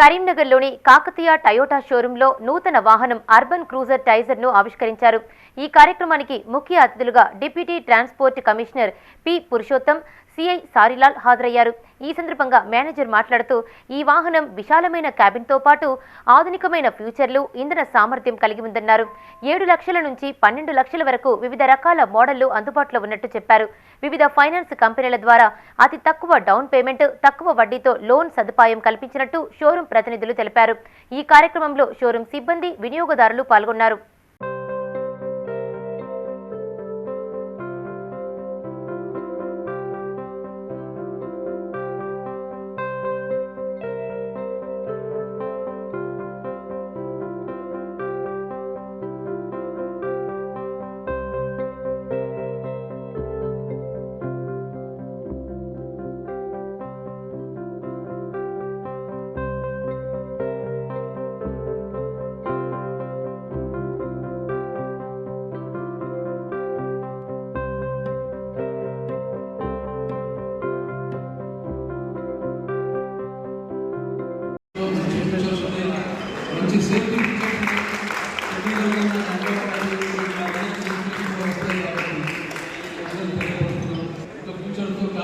కరీంనగర్లోని కాకతీయ టయోటా షోరూంలో నూతన వాహనం అర్బన్ క్రూజర్ టైజర్ను ఆవిష్కరించారు. ఈ కార్యక్రమానికి ముఖ్య అతిథులుగా deputy transport commissioner P Purushottam CI Sarilal హాజరయ్యారు. ఈ సందర్భంగా మేనేజర్ మాట్లాడుతూ ఈ వాహనం విశాలమైన క్యాబిన్తో పాటు ఆధునికమైన ఫ్యూచర్లు ఇంధన సామర్థ్యం కలిగి ఉందన్నారు. ఏడు లక్షల నుంచి పన్నెండు లక్షల వరకు వివిధ రకాల మోడళ్ళు అందుబాటులో ఉన్నట్టు చెప్పారు. వివిధ ఫైనాన్స్ కంపెనీల ద్వారా అతి తక్కువ డౌన్ పేమెంట్ తక్కువ వడ్డీతో లోన్ సదుపాయం కల్పించినట్టు షోరూం ప్రతినిధులు తెలిపారు. ఈ కార్యక్రమంలో షోరూం సిబ్బంది వినియోగదారులు పాల్గొన్నారు.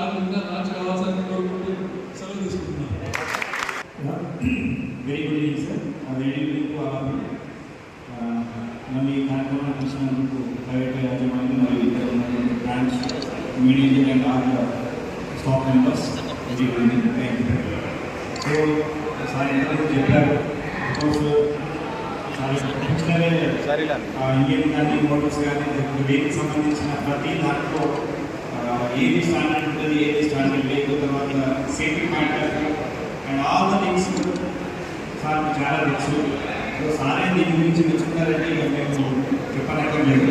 ఫ్యూచర్తో కారు ఇంకా లాంచ్ కావాల్సిన కోరుకుంటూ సెలవు తీసుకుంటున్నాను very good evening sir very evening to all of you నన్ను ఈ కార్యక్రమాన్ని చూసినందుకు ప్రైవేట్ యాజమాన్యం మరియు ఇతర ఉన్నటువంటి brands media and all stock members very good evening thank you so sir ఎంతవరకు చెప్పారు బికాస్ సార్ ఇండియన్ కానీ మోటార్స్ కానీ వెహికల్ సంబంధించిన ప్రతి దాంట్లో ఆ, ఏది స్టాండర్డ్ ఉంటుంది ఏది స్టాండర్డ్ లేదు తర్వాత safety matter and all the things sir చాలా తెలుసు సో సారే దీని గురించి మెచ్చుకున్నారంటే ఇక మేము చెప్పనక్కర్లేదు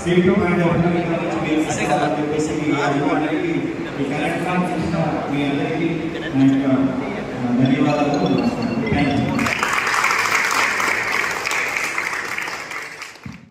సేఫ్టీ మ్యాటర్ చెప్పేసి మీ అభిమానులకి ఈ కార్యక్రమం చూసిన మీ అందరికీ నా యొక్క ధన్యవాదాలు